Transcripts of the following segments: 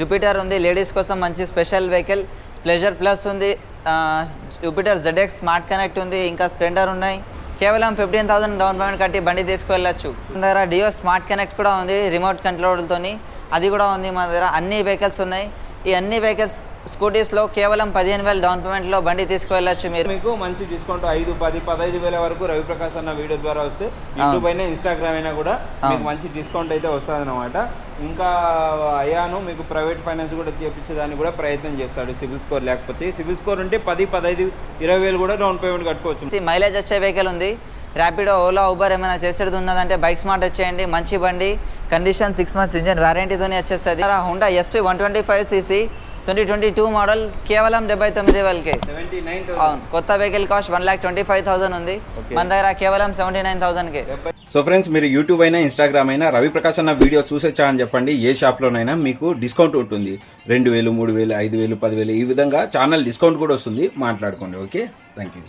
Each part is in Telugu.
జూపిటర్ ఉంది. లేడీస్ కోసం మంచి స్పెషల్ వెహికల్ ప్లెజర్ ప్లస్ ఉంది. జూపిటర్ జెడ్ఎక్స్ స్మార్ట్ కనెక్ట్ ఉంది. ఇంకా స్ప్లెండర్ ఉన్నాయి. కేవలం ఫిఫ్టీన్ థౌసండ్ డౌన్ పేమెంట్ కట్టి బండి తీసుకువెళ్ళచ్చు. మన దగ్గర డియో స్మార్ట్ కనెక్ట్ కూడా ఉంది. రిమోట్ కంట్రోల్తో అది కూడా ఉంది మన దగ్గర. అన్ని వెహికల్స్ ఉన్నాయి. ఈ అన్ని వెహికల్స్ స్కూటీస్లో కేవలం పదిహేను వేల డౌన్ పేమెంట్లో బండి తీసుకువెళ్ళచ్చు మీరు. మీకు మంచి డిస్కౌంట్ ఐదు పది పదహైదు వేల వరకు రవిప్రకాష్ అన్న వీడియో ద్వారా వస్తే యూట్యూబ్ అయినా ఇన్స్టాగ్రామ్ అయినా కూడా మీకు మంచి డిస్కౌంట్ అయితే వస్తుంది అనమాట ఇంకా అయాను మీకు ప్రైవేట్ ఫైనాన్స్ కూడా చేపించేదానికి కూడా ప్రయత్నం చేస్తాడు సివిల్ స్కోర్. లేకపోతే సివిల్ స్కోర్ ఉంటే పది పదహైదు ఇరవై వేలు కూడా డౌన్ పేమెంట్ కట్టుకోవచ్చు. మైలేజ్ వచ్చే వెహికల్ ఉంది. ర్యాపిడో ఓలా ఊబర్ ఏమైనా చేసేది ఉన్నదంటే బైక్ స్మార్ట్ వచ్చేయండి మంచి బండి. కండిషన్ సిక్స్ మంత్స్ ఇంజన్ వారంటీతోనే వచ్చేస్తుంది. Honda SP one twenty five CC twenty twenty two model కేవలం డెబ్బై తొమ్మిది వేలకే. అవును కొత్త vehicle cost one lakh twenty five thousand ఉంది. మన దగ్గర కేవలం సెవెంటీ నైన్ థౌసండ్కే సో ఫ్రెండ్స్ మీరు యూట్యూబ్ అయినా ఇన్స్టాగ్రామ్ అయినా రవి ప్రకాష్ అన్న వీడియో చూసొచ్చా అని చెప్పండి. ఏ షాప్లోనైనా మీకు డిస్కౌంట్ ఉంటుంది. రెండు వేలు మూడు వేలు ఐదు వేలు పదివేలు ఈ విధంగా ఛానల్ డిస్కౌంట్ కూడా వస్తుంది. మాట్లాడుకోండి okay? Thank you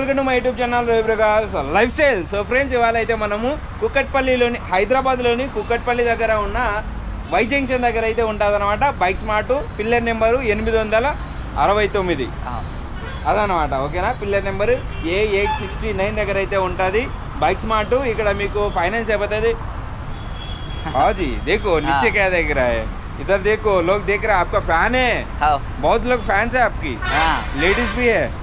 welcome to my YouTube channel Ravi Prakash lifestyle so friends ఇవాళ అయితే మనము కుక్కట్పల్లిలోని హైదరాబాద్లోని కుక్కట్పల్లి దగ్గర ఉన్న వై జంక్షన్ దగ్గర అయితే ఉంటుంది అనమాట బైక్ స్మార్ట్ పిల్లర్ నెంబరు ఎనిమిది వందల అరవై తొమ్మిది అదనమాట ఓకేనా pillar number A eight sixty nine దగ్గర అయితే ఉంటుంది బైక్ స్మార్ట్ ఇక్కడ మీకు ఫైనాన్స్ అయిపోతుంది हाँ जी देखो नीचे क्या देख रहा है इधर देखो लोग देख रहे हैं आपका फैन है बहुत लोग फैंस है आपकी लेडीज भी है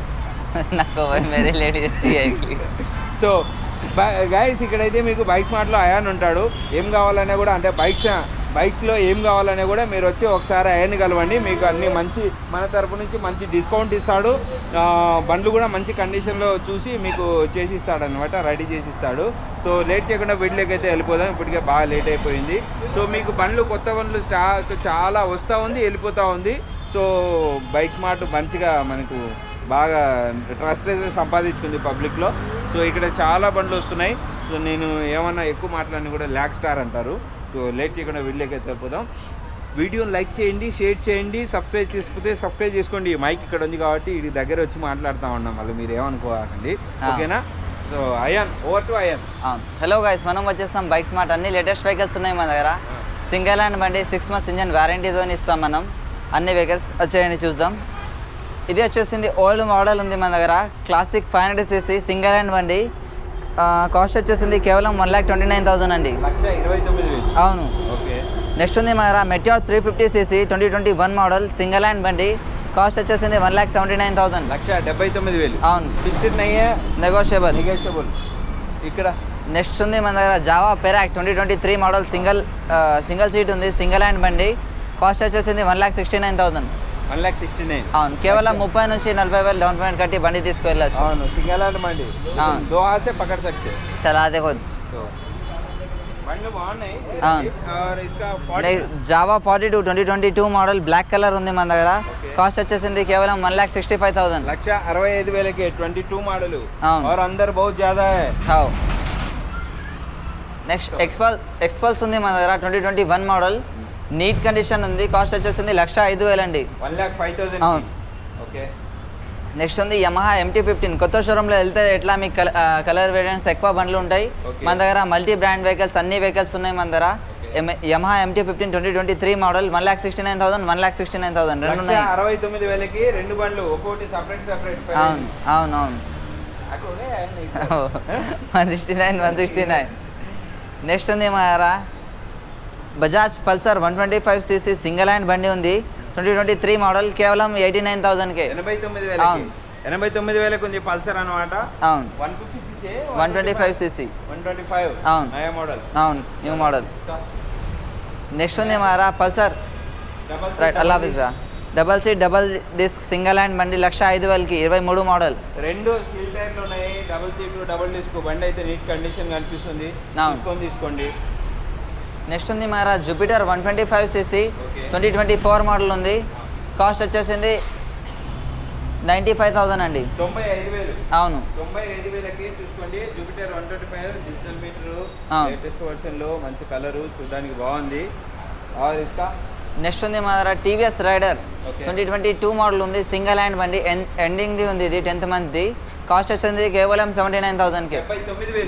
నాకు మేరీ లేడీ వచ్చి సో గైస్ ఇక్కడైతే మీకు బైక్ స్మార్ట్లో అయాన్ ఉంటాడు. ఏం కావాలనే కూడా అంటే బైక్స్ బైక్స్లో ఏం కావాలనే కూడా మీరు వచ్చి ఒకసారి అయాన్ని కలవండి. మీకు అన్ని మంచి మన తరపు నుంచి మంచి డిస్కౌంట్ ఇస్తాడు. బండ్లు కూడా మంచి కండిషన్లో చూసి మీకు చేసిస్తాడు అనమాట రెడీ చేసి ఇస్తాడు సో లేట్ చేయకుండా వీడియోకి అయితే వెళ్ళిపోదాం. ఇప్పటికే బాగా లేట్ అయిపోయింది. సో మీకు బండ్లు కొత్త బండ్లు స్టాక్ చాలా వస్తూ ఉంది వెళ్ళిపోతూ ఉంది. సో బైక్ స్మార్ట్ మంచిగా మనకు బాగా ట్రస్ట్ అయితే సంపాదించుకుంది పబ్లిక్లో సో ఇక్కడ చాలా బండ్లు వస్తున్నాయి. సో నేను ఏమన్నా ఎక్కువ మాట్లాడిన కూడా ల్యాక్ స్టార్ అంటారు. సో లేట్ చేయకుండా వీడియోకి వెళ్ళిపోదాం వీడియోని లైక్ చేయండి షేర్ చేయండి సబ్స్క్రైబ్ చేసుకుంటే సబ్స్క్రైబ్ చేసుకోండి. మైక్ ఇక్కడ ఉంది కాబట్టి ఇది దగ్గర వచ్చి మాట్లాడుతూ ఉన్నాం మళ్ళీ మీరు ఏమనుకోకండి. ఓకేనా? So Ayaan over to Ayaan hello guys మనం వచ్చేస్తాం బైక్ స్మార్ట్ అన్ని లేటెస్ట్ వెహికల్స్ ఉన్నాయి మన దగ్గర. సింగిల్ హ్యాండ్ బండి సిక్స్ మంత్స్ ఇంజన్ వారంటీతో ఇస్తాం మనం. అన్ని వెహికల్స్ వచ్చేయండి చూద్దాం. ఇది వచ్చేసింది ఓల్డ్ మోడల్ ఉంది మన దగ్గర. Classic five hundred CC single hand బండి. కాస్ట్ వచ్చేసింది కేవలం one lakh twenty nine thousand అండి అవును. ఓకే. నెక్స్ట్ ఉంది మన దగ్గర Meteor three fifty CC twenty twenty one model single hand బండి. కాస్ట్ వచ్చేసింది one lakh seventy nine thousand లక్ష డెబ్బై తొమ్మిది వేలు. అవును. ఫిక్స్డ్ నయ్యే. నెగోషియబుల్ నెగోషియబుల్ ఇక్కడ. నెక్స్ట్ ఉంది మన దగ్గర Jawa Perak twenty twenty three model single single seat ఉంది సింగిల్ హ్యాండ్ బండి. కాస్ట్ వచ్చేసింది one lakh sixty nine thousand one lakh sixty nine. అవును కేవలం ముప్పై నుంచి నలభై వేలు డౌన్ పేమెంట్ కట్టి బండి తీసుకెళ్ళచ్చు. అవును సింగల్ బండి. Jawa forty two twenty twenty two model black colour ఉంది మన దగ్గర. కాస్ట్ వచ్చేసింది కేవలం one lakh sixty five thousand. లక్ష అరవై ఐదు వేలకి ట్వంటీ టూ మోడల్. అందరు अंदर बहुत ज्यादा నెక్స్ట్ ఎక్స్పల్ ఎక్స్పల్స్ ఉంది మన దగ్గర twenty twenty one model. Neat condition ఉంది కాస్ట్ వచ్చేసింది లక్ష ఐదు వేలండి. వన్ ల్యాక్ ఫైవ్ థౌసండ్ అవును. ఓకే. నెక్స్ట్ ఉంది యమహా ఎంటీ ఫిఫ్టీన్ కొత్త షోరూంలో వెళ్తే ఎట్లా? మీకు కలర్ వేరియంట్స్ ఎక్కువ బండ్లు ఉంటాయి. మన దగ్గర మల్టీ బ్రాండ్ వెహికల్స్ అన్ని వెహికల్స్ ఉన్నాయి మన దగ్గర. Yamaha MT fifteen twenty twenty three model one lakh sixty nine thousand one lakh sixty nine thousand రెండు ఉన్నాయి. అరవై తొమ్మిది వేలకి రెండు బండ్లు ఒక్కొక్కటి సపరేట్ సపరేట్ అవును అవును అవును one sixty nine one sixty nine next ఉంది మారా Bajaj Pulsar one twenty five CC single hand బండి ఉంది. ట్వంటీ ట్వంటీ త్రీ మోడల్ కేవలం ఎయిటీ నైన్ థౌసండ్కే ఎనభై తొమ్మిది అవును. ఎనభై తొమ్మిది వేలకు ఉంది పల్సర్ అనమాట అవును. One fifty CC one twenty five CC. One twenty five. అవును. నయా మోడల్. అవును న్యూ మోడల్. నెక్స్ట్ ఉంది మారా పల్సర్. రైట్ అల్లా హాఫీజ్రా double seat double disc single hand బండి లక్ష ఐదు వేలకి ఇరవై మూడు మోడల్. రెండు సీల్ టైర్లు ఉన్నాయి డబుల్ సీట్లు డబుల్ డిస్క్ బండి అయితే నీట్ కండిషన్ కనిపిస్తుంది. చూసుకొని తీసుకోండి. నెక్స్ట్ ఉంది మారా Jupiter one twenty five CC. Twenty twenty four model ఉంది. కాస్ట్ వచ్చేసింది నైంటీ ఫైవ్ థౌజండ్ అండి. తొంభై ఐదు వేలు. అవును. తొంభై ఐదు వేలకి చూసుకోండి. Jupiter one twenty five digital meter. Latest వర్షన్లో మంచి కలర్ చూడడానికి బాగుంది. నెక్స్ట్ ఉంది మా దగ్గర TVS Raider. Twenty twenty two model ఉంది. సింగిల్ హ్యాండ్ బండి ఎండింగ్ది ఉంది ఇది టెన్త్ మంత్ది కాస్ట్ వచ్చింది కేవలం సెవెంటీ నైన్ థౌసండ్కి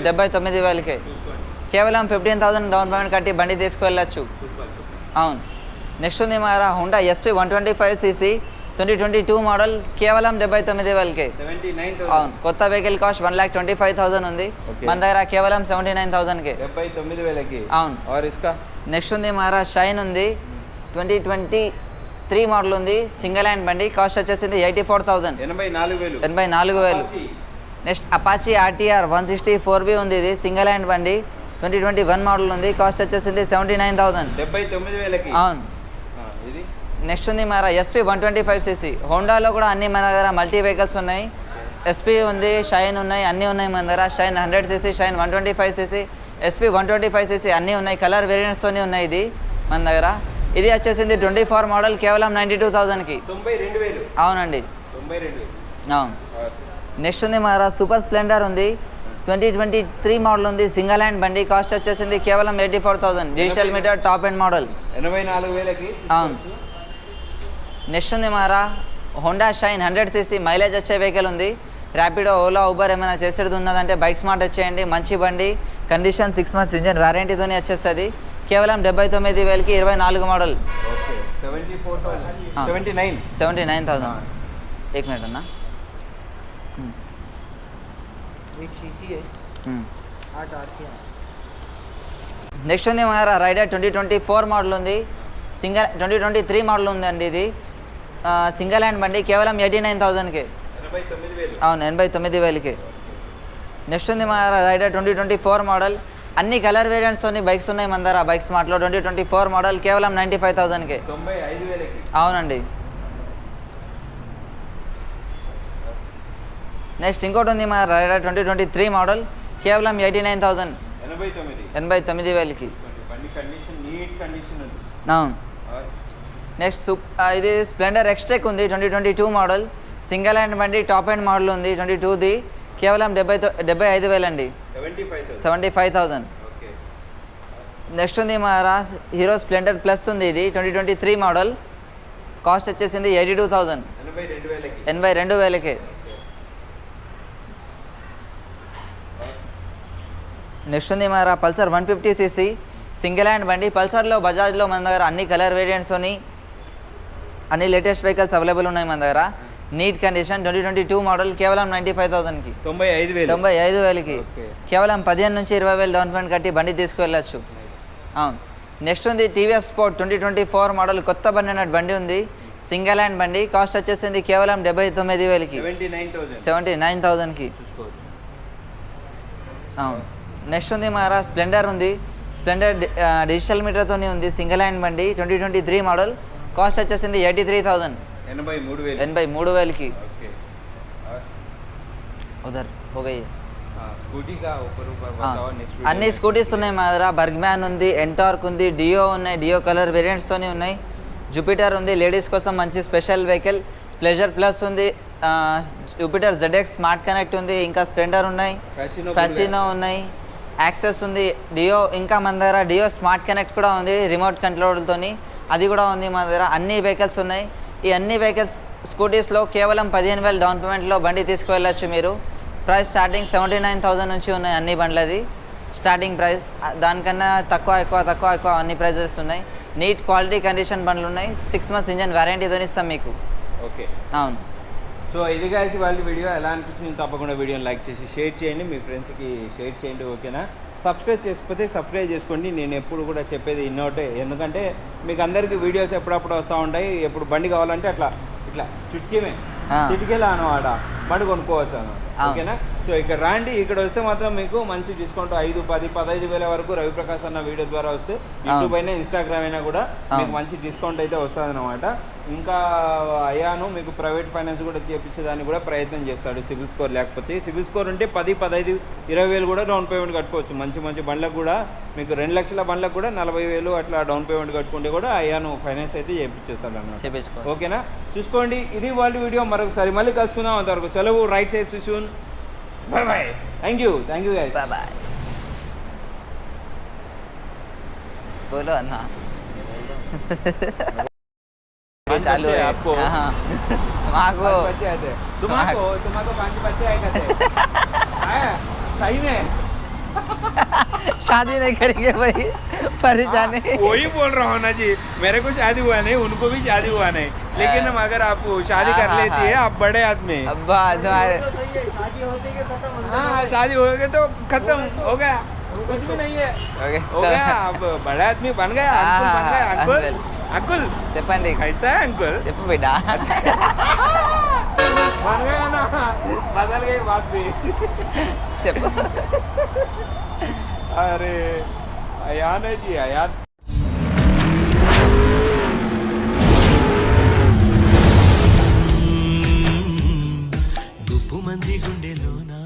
డెబ్బై తొమ్మిది వేలకి. చూసుకోండి. కేవలం ఫిఫ్టీన్ థౌసండ్ డౌన్ పేమెంట్ కట్టి బండి తీసుకువెళ్ళచ్చు. అవును. నెక్స్ట్ ఉంది మా Honda SP one twenty five CC twenty twenty two model కేవలం డెబ్బై తొమ్మిది వేలకి. అవును. కొత్త vehicle cost one lakh twenty five thousand ఉంది. మన దగ్గర కేవలం సెవెంటీ నైన్ థౌసండ్కి డెబ్బై తొమ్మిది వేలకి. అవును. ఇస్కా నెక్స్ట్ ఉంది మారా షైన్ ఉంది. ట్వంటీ ట్వంటీ త్రీ మోడల్ ఉంది. సింగిల్ హ్యాండ్ బండి. కాస్ట్ వచ్చేసింది ఎయిటీ ఫోర్ థౌసండ్ ఎనభై నాలుగు వేలు. ఎనభై నాలుగు వేలు. Next Apache RTR one sixty four B ఉంది ఇది. సింగిల్ హ్యాండ్ బండి. ట్వంటీ ట్వంటీ వన్ మోడల్ ఉంది. కాస్ట్ వచ్చేసింది సెవెంటీ నైన్ థౌసండ్. డెబ్బై తొమ్మిది వేలకి? అవును. ఇది? నెక్స్ట్ ఉంది మన SP one twenty five CC. హోండాలో కూడా అన్ని మన దగ్గర మల్టీ వెహికల్స్ ఉన్నాయి ఎస్పీ ఉంది షైన్ ఉన్నాయి అన్నీ ఉన్నాయి మన దగ్గర. Shine hundred CC Shine one twenty five CC. SP one twenty five CC అన్నీ ఉన్నాయి. కలర్ వేరియంట్స్తోనే ఉన్నాయి ఇది మన దగ్గర. ఇది వచ్చేసింది ట్వంటీ ఫోర్ మోడల్ కేవలం నైంటీ టూ థౌజండ్కి తొంభై రెండు వేలు. అవునండి. తొంభై రెండు వేలు. అవును. నెక్స్ట్ ఉంది మన సూపర్ స్ప్లెండర్ ఉంది. ట్వంటీ ట్వంటీ త్రీ మోడల్ ఉంది. సింగల్ హ్యాండ్ బండి కాస్ట్ వచ్చేసింది కేవలం eighty four thousand. Digital meter top and model ఎనభై నాలుగు వేలకి నెక్స్ట్ ఉంది మారా. Honda Shine hundred CC mileage వచ్చే వెహికల్ ఉంది. ర్యాపిడో ఓలా ఊబర్ ఏమైనా చేసేది ఉన్నదంటే బైక్ స్మార్ట్ వచ్చేయండి. మంచి బండి. కండిషన్ సిక్స్ మంత్స్ ఇంజన్ వారంటీతోనే వచ్చేస్తుంది. కేవలం డెబ్బై తొమ్మిది వేలకి ఇరవై నాలుగు మోడల్ సెవెంటీ నైన్ థౌసండ్ ఏక్ మినిట్ అన్నా. एक शीशी है आठ आर सी నెక్స్ట్ ఉంది మన Raider twenty twenty four model ఉంది single twenty twenty three model ఉందండి ఇది సింగిల్ హ్యాండ్ బండి కేవలం ఎయిటీ నైన్ థౌసండ్కి ఎనభై తొమ్మిది వేలు అవును ఎనభై తొమ్మిది వేలకి నెక్స్ట్ ఉంది మన Raider twenty twenty four model అన్ని కలర్ వేరియంట్స్తోని బైక్స్ ఉన్నాయి మన దగ్గర bike స్మార్ట్లో twenty twenty four model కేవలం నైంటీ ఫైవ్ థౌసండ్కి తొంభై ఐదు వేలకి అవునండి నెక్స్ట్ ఇంకోటి ఉంది మన rider twenty twenty three model కేవలం ఎయిటీ నైన్ థౌసండ్. ఎనభై తొమ్మిది. ఎనభై తొమ్మిది వేలకి. అవును. నెక్స్ట్ సూప్ ఇది స్ప్లెండర్ ఎక్స్ట్రెక్ ఉంది twenty twenty two model. Single hand బండి టాప్ హ్యాండ్ మోడల్ ఉంది ట్వంటీ టూది. కేవలం డెబ్బై డెబ్బై ఐదు వేలండి. Seventy five thousand. నెక్స్ట్ ఉంది మా హీరో స్ప్లెండర్ ప్లస్ ఉంది ఇది twenty twenty three model. Cost వచ్చేసింది ఎయిటీ టూ థౌజండ్ ఎనభై రెండు వేలకి ఎనభై రెండు వేలకి నెక్స్ట్ ఉంది మన Pulsar one fifty CC. Single hand బండి పల్సర్లో బజాజ్లో మన దగ్గర అన్ని కలర్ వేరియంట్స్తోని అన్ని లేటెస్ట్ వెహికల్స్ అవైలబుల్ ఉన్నాయి మన దగ్గర. Neat condition twenty twenty two model కేవలం నైంటీ ఫైవ్ థౌసండ్కి తొంభై ఐదు వేలు. తొంభై ఐదు వేలకి. కేవలం పదిహేను నుంచి ఇరవై వేలు డౌన్ పేమెంట్ కట్టి బండి తీసుకువెళ్ళచ్చు. అవును. నెక్స్ట్ ఉంది TVS sport twenty twenty four model కొత్త బండి అన్నట్టు బండి ఉంది. సింగిల్ హ్యాండ్ బండి. కాస్ట్ వచ్చేసింది కేవలం డెబ్బై తొమ్మిది వేలకి. Seventy nine thousand seventy nine థౌజండ్కి చూసుకోవచ్చు. అవును. నెక్స్ట్ ఉంది మారా స్ప్లెండర్ ఉంది. స్ప్లెండర్ డిజిటల్ మీటర్తో ఉంది సింగిల్ హ్యాండ్ బండి twenty twenty three model. Cost వచ్చేసింది ఎయిటీ త్రీ థౌజండ్ ఎనభై మూడు మూడు వేలకి. అన్ని స్కూటీస్ ఉన్నాయి మా దగ్గర బర్గ్మ్యాన్ ఉంది ఎంటార్క్ ఉంది డియో ఉన్నాయి డియో కలర్ వేరియంట్స్తోనే ఉన్నాయి. జూపిటర్ ఉంది లేడీస్ కోసం మంచి స్పెషల్ వెహికల్. ప్లెజర్ ప్లస్ ఉంది జూపిటర్ జెడ్ఎక్స్ స్మార్ట్ కనెక్ట్ ఉంది ఇంకా స్ప్లెండర్ ఉన్నాయి. ఫెసినో ఉన్నాయి. యాక్సెస్ ఉంది. డియో ఇంకా మన దగ్గర డియో స్మార్ట్ కనెక్ట్ కూడా ఉంది రిమోట్ కంట్రోల్తోని అది కూడా ఉంది మన దగ్గర. అన్ని వెహికల్స్ ఉన్నాయి. ఈ అన్ని వెహికల్స్ స్కూటీస్లో కేవలం పదిహేను వేలు డౌన్ పేమెంట్లో బండి తీసుకువెళ్ళచ్చు మీరు. Price starting seventy nine thousand నుంచి ఉన్నాయి అన్ని బండ్లది. స్టార్టింగ్ ప్రైస్ దానికన్నా తక్కువ ఎక్కువ తక్కువ ఎక్కువ అన్ని ప్రైజెస్ ఉన్నాయి. నీట్ క్వాలిటీ కండిషన్ బండ్లు ఉన్నాయి. సిక్స్ మంత్స్ ఇంజన్ వారంటీతో ఇస్తాం మీకు. ఓకే. అవును. సో ఇది గాయస్ వాళ్ళ వీడియో ఎలా అనిపించింది తప్పకుండా వీడియోని లైక్ చేసి షేర్ చేయండి. మీ ఫ్రెండ్స్కి షేర్ చేయండి ఓకేనా? సబ్స్క్రైబ్ చేసుకోకపోతే సబ్స్క్రైబ్ చేసుకోండి. నేను ఎప్పుడు కూడా చెప్పేది ఇన్నోటే. ఎందుకంటే మీకు అందరికీ వీడియోస్ ఎప్పుడప్పుడు వస్తూ ఉంటాయి. ఎప్పుడు బండి కావాలంటే అట్లా ఇట్లా. చుట్కీమే. చిటికేలా అనమాట బండి కొనుక్కోవచ్చు అవును. ఓకేనా? సో ఇక్కడ రాండి ఇక్కడ వస్తే మాత్రం మీకు మంచి డిస్కౌంట్ ఐదు పది పదహైదు వేల వరకు రవిప్రకాష్ అన్న వీడియో ద్వారా వస్తే యూట్యూబ్ అయినా ఇన్స్టాగ్రామ్ అయినా కూడా మీకు. మంచి డిస్కౌంట్ అయితే వస్తుంది అనమాట ఇంకా అయాను మీకు ప్రైవేట్ ఫైనాన్స్ కూడా చేపించేదానికి కూడా ప్రయత్నం చేస్తాడు సివిల్ స్కోర్. లేకపోతే సివిల్ స్కోర్ ఉంటే పది పదహైదు ఇరవై వేలు కూడా డౌన్ పేమెంట్ కట్టుకోవచ్చు. మంచి మంచి బండ్లకు కూడా మీకు రెండు లక్షల బండ్లకు కూడా నలభై వేలు అట్లా డౌన్ పేమెంట్ కట్టుకుంటే కూడా అయాను ఫైనాన్స్ అయితే చేయించేస్తాడు అన్నమాట ఓకేనా? చూసుకోండి ఇది వాళ్ళ వీడియో. మరొకసారి మళ్ళీ కలుసుకుందాం. అంతవరకు సెలవు. Right side సుషూన్ bye bye thank you thank you guys bye bye बोलो अन्ना। चालू है। आपको। बच्चे आए थे पाँच बच्चे तो तो आए थे तो। हाँ, सही में। शादी नहीं करेंगे भाई। हाँ, परेशानी वही बोल रहा हूँ ना जी। मेरे को शादी हुआ नहीं उनको भी शादी हुआ नहीं। लेकिन हाँ। अगर आप शादी कर हाँ, हाँ, लेती है हाँ। आप बड़े आदमी अब्बा तुम्हारे तो सही है शादी होते के खत्म होता हाँ है। शादी हो गए तो खत्म हो गया कुछ भी नहीं है ओके हो गया अब बड़ा आदमी बन गया हाँ, अंकुल बन हाँ, गया हाँ, अंकुल अंकुल। अंकुल చెప్పండి कैसा है अंकुल చెప్పు బిడ్డ बन गया ना बदल गई बात भी చెప్పు अरे अयान है जी अयान మంది గుండెలోనా